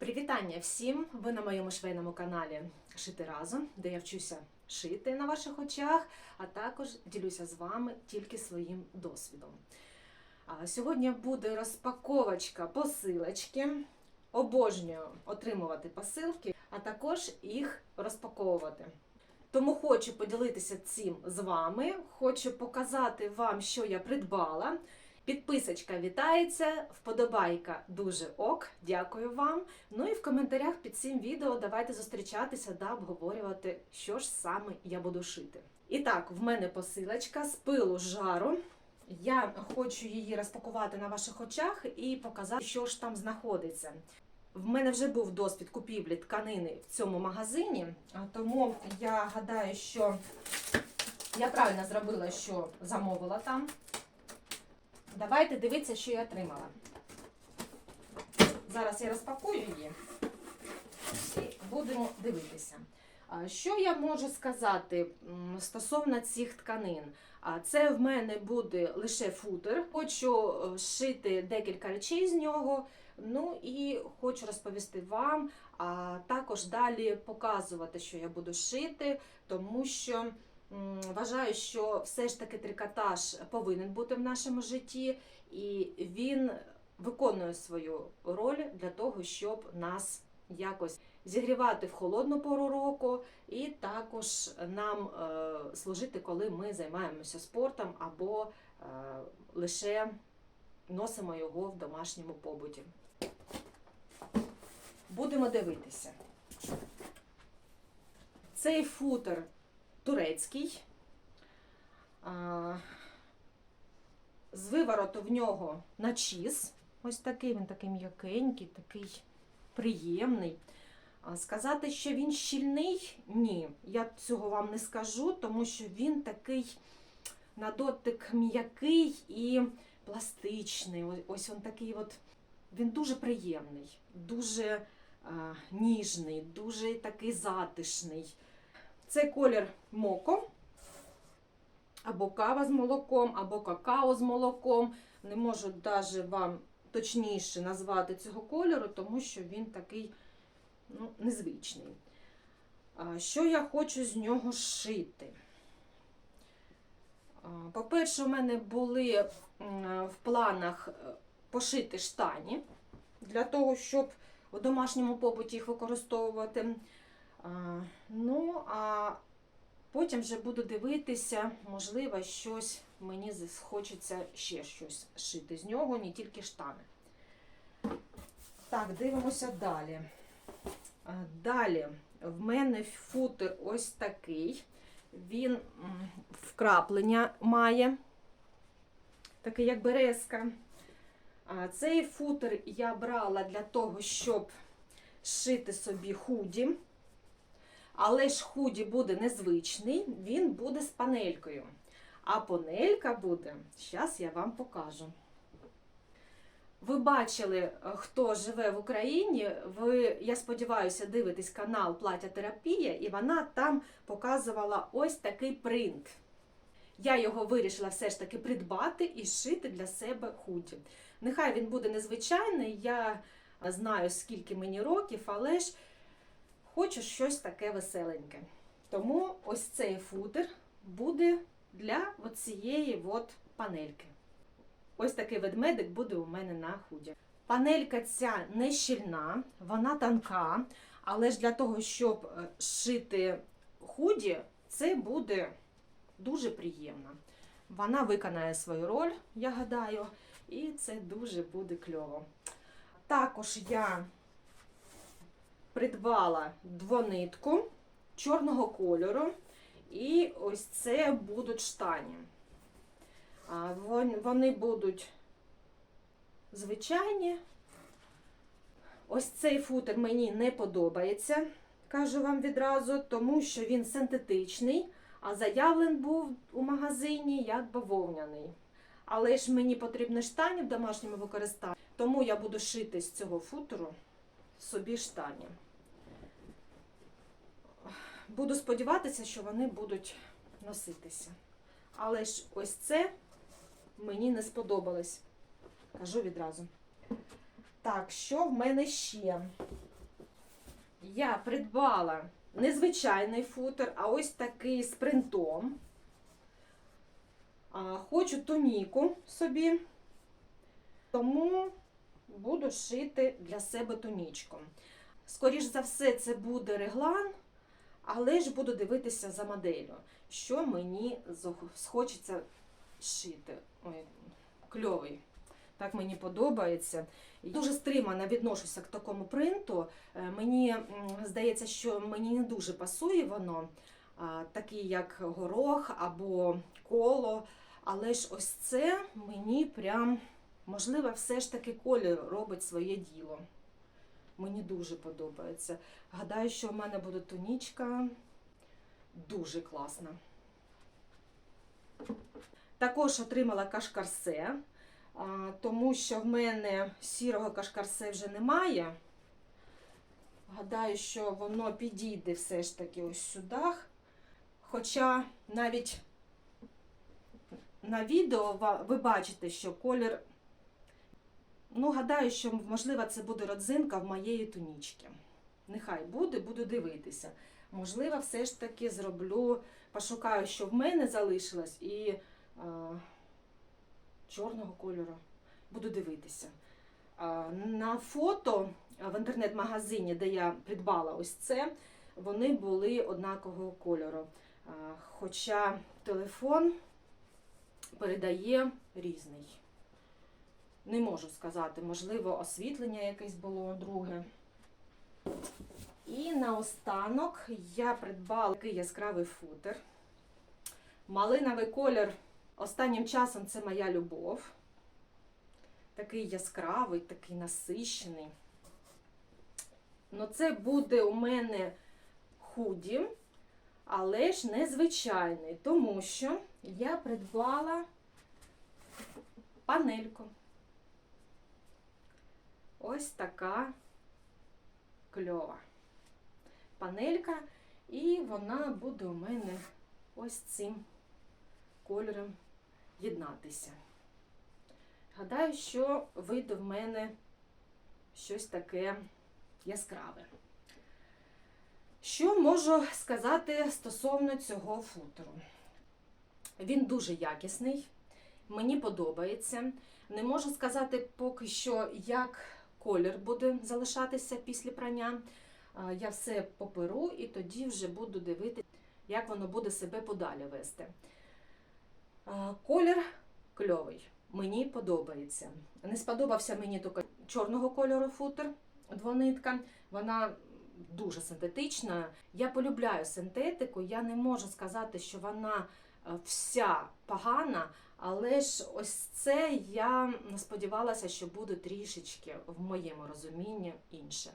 Привітання всім! Ви на моєму швейному каналі Шити разом, де я вчуся шити на ваших очах, а також ділюся з вами тільки своїм досвідом. Сьогодні буде розпаковочка посилочки. Обожнюю отримувати посилки, а також їх розпаковувати. Тому хочу поділитися цим з вами. Хочу показати вам, що я придбала. Підписочка вітається, вподобайка дуже ок, дякую вам. Ну і в коментарях під цим відео давайте зустрічатися та обговорювати, що ж саме я буду шити. І так, в мене посилочка з пилу жару. Я хочу її розпакувати на ваших очах і показати, що ж там знаходиться. В мене вже був досвід купівлі тканини в цьому магазині, тому я гадаю, що я правильно зробила, що замовила там. Давайте дивитися, що я отримала. Зараз я розпакую її і будемо дивитися. Що я можу сказати стосовно цих тканин? Це в мене буде лише футер. Хочу е, шити декілька речей з нього. Ну і хочу розповісти вам, а також далі показувати, що я буду шити, тому що вважаю, що все ж таки трикотаж повинен бути в нашому житті, і він виконує свою роль для того, щоб нас якось зігрівати в холодну пору року, і також нам е, служити, коли ми займаємося спортом або е, лише носимо його в домашньому побуті. Будемо дивитися. Цей футер турецький. З вивороту в нього начіс. Ось такий він такий м'якенький, такий приємний. Сказати, що він щільний, ні, я цього вам не скажу, тому що він такий на дотик м'який і пластичний. Ось він такий от. Він дуже приємний, дуже а, ніжний, дуже такий затишний. Це колір моко, або кава з молоком, або какао з молоком. Не можу навіть вам точніше назвати цього кольору, тому що він такий ну, незвичний. Що я хочу з нього шити? По-перше, у мене були в планах е, пошити штані для того, щоб у домашньому побуті їх використовувати. Ну, а потім вже буду дивитися, можливо, щось мені хочеться ще щось шити з нього, не тільки штани. Так, дивимося далі. Далі в мене футер ось такий. Він вкраплення має, такий як березка. Цей футер я брала для того, щоб шити собі худі. Але ж худі буде незвичний, він буде з панелькою. А панелька буде, зараз я вам покажу. Ви бачили, е, хто живе в Україні. Ви, я сподіваюся, дивитесь канал Плаття Терапія, і вона там показувала ось такий принт. Я його вирішила все ж таки придбати і шити для себе худі. Нехай він буде незвичайний, я знаю, скільки мені років, але ж хочу щось таке веселеньке. Тому ось цей футер буде для цієї панельки. Ось такий ведмедик буде у мене на худі. Панелька ця не щільна, вона тонка, але ж для того, щоб е, шити худі, це буде дуже приємно. Вона виконає свою роль, я гадаю, і це дуже буде кльово. Також я придбала двонитку чорного кольору, і ось це будуть штані. Вони будуть звичайні. Ось цей футер мені не подобається, кажу вам відразу, тому що він синтетичний, а заявлен був у магазині як бавовняний. Але ж мені потрібні штані в домашньому використанні, тому я буду шити з цього футеру собі штані. Буду сподіватися, що вони будуть носитися. Але ж ось це мені не сподобалось. Кажу відразу. Так, що в мене ще? я придбала незвичайний футер, а ось такий з принтом. А, Хочу туніку собі, тому буду шити для себе тунічку. Скоріш за все, це буде реглан, але ж буду дивитися за моделлю, що мені схочеться шити. Ой, кльовий. Так мені подобається. Дуже стримано відношуся к такому принту. Е, Мені здається, що мені не дуже пасує воно, такий як горох або коло. Але ж ось це мені прям, можливо, все ж таки колір робить своє діло. Мені дуже подобається. Гадаю, що в мене буде тунічка дуже класна. Також отримала кашкарсе, тому що в мене сірого кашкарсе вже немає. Гадаю, що воно підійде все ж таки ось сюди. Хоча навіть на відео ви бачите, що колір. Ну, гадаю, що можливо це буде родзинка в моєї тунічки. Нехай буде, буду дивитися. Можливо, все ж таки зроблю, пошукаю, що в мене залишилось, і а, чорного кольору. Буду дивитися. А, на фото в інтернет-магазині, де я придбала ось це, вони були однакового кольору. А, хоча телефон передає різний. Не можу сказати, можливо, освітлення якесь було друге. І наостанок я придбала такий яскравий футер. Малиновий колір останнім часом це моя любов. Такий яскравий, такий насищений. Ну, це буде у мене худі, але ж незвичайний, тому що я придбала панельку. Ось така кльова панелька, і вона буде у мене ось цим кольором єднатися. Гадаю, що вийде в мене щось таке яскраве. Що можу сказати стосовно цього футеру? Він дуже якісний, мені подобається. Не можу сказати поки що, як колір буде залишатися після прання. Я все поперу і тоді вже буду дивитися, як воно буде себе подалі вести. Колір кльовий, мені подобається. Не сподобався мені тільки чорного кольору футер, двонитка. Вона дуже синтетична. Я полюбляю синтетику, я не можу сказати, що вона е, вся погана, але ж ось це я сподівалася, що буде трішечки в моєму розумінні інше.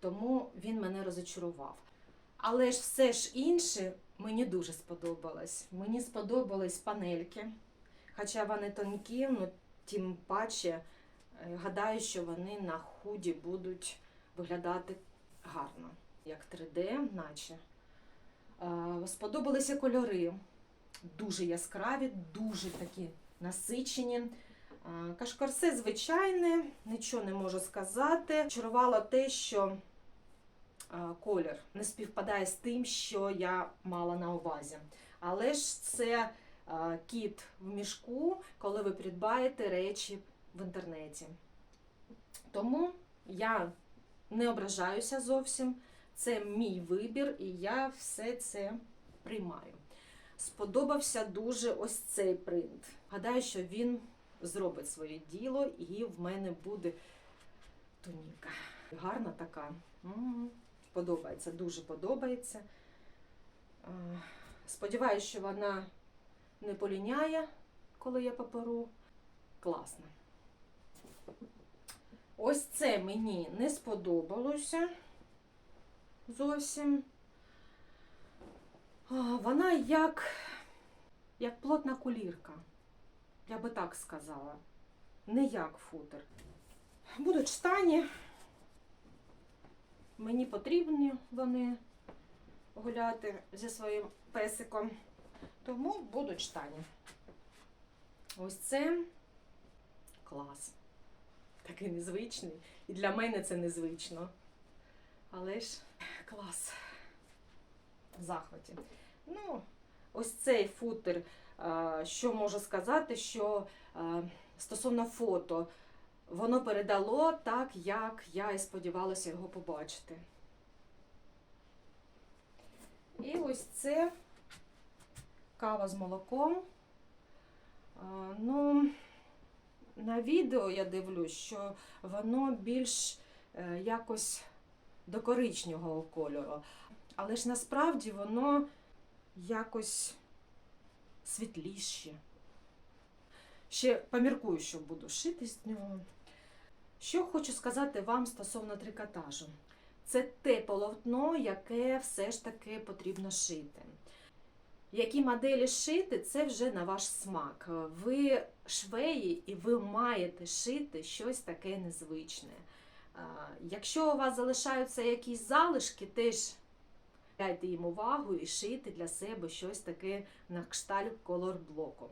Тому він мене розочарував. Але ж все ж інше мені дуже сподобалось. Мені сподобались панельки, хоча вони тонкі, ну тим паче е, гадаю, що вони на худі будуть виглядати гарно, як 3D, наче. Е, Сподобалися кольори. Дуже яскраві, дуже такі насичені. Кашкарсе звичайне, нічого не можу сказати. Чарувало те, що колір не співпадає з тим, що я мала на увазі. Але ж це кіт в мішку, коли ви придбаєте речі в інтернеті. Тому я не ображаюся зовсім. Це мій вибір, і я все це приймаю. Сподобався дуже ось цей принт. Гадаю, що він зробить своє діло, і в мене буде туніка. Гарна така. М, Подобається, дуже подобається. А, Сподіваюсь, що вона не поліняє, коли я поперу. Класно. Ось це мені не сподобалося зовсім. Вона як, як плотна кулірка. Я би так сказала. Не як футер. Будуть штані. Мені потрібні вони гуляти зі своїм песиком. Тому будуть штані. Ось це клас. Такий незвичний. І для мене це незвично. Але ж клас. В захваті. Ну, ось цей футер, е, що можу сказати, що е, стосовно фото, воно передало так, як я і сподівалася його побачити. І ось це кава з молоком. Ну, на відео я дивлюсь, що воно більш е, якось до коричневого кольору. Але ж насправді воно якось світліше. Ще поміркую, що буду шити з нього. Що хочу сказати вам стосовно трикотажу. Це те полотно, яке все ж таки потрібно шити. Які моделі шити, це вже на ваш смак. Ви швеї і ви маєте шити щось таке незвичне. Якщо у вас залишаються якісь залишки, теж дайте їм увагу і шити для себе щось таке на кшталт колор-блоку.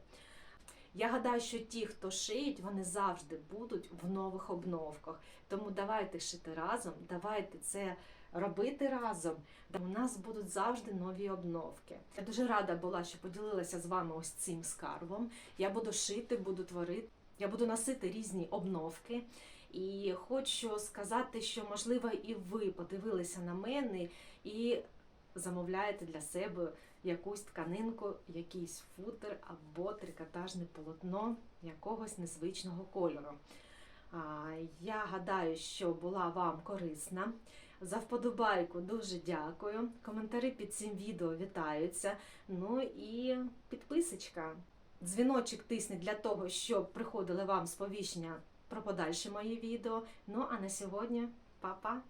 Я гадаю, що ті, хто шиють, вони завжди будуть в нових обновках. Тому давайте шити разом, давайте це робити разом. У нас будуть завжди нові обновки. Я дуже рада була, що поділилася з вами ось цим скарбом. Я буду шити, буду творити, я буду носити різні обновки. І хочу сказати, що можливо і ви подивилися на мене і замовляєте для себе якусь тканинку, якийсь футер або трикотажне полотно якогось незвичного кольору. Я гадаю, що була вам корисна. За вподобайку дуже дякую. Коментарі під цим відео вітаються. Ну і підписочка. Дзвіночок тисне для того, щоб приходили вам сповіщення про подальші мої відео. Ну а на сьогодні па-па!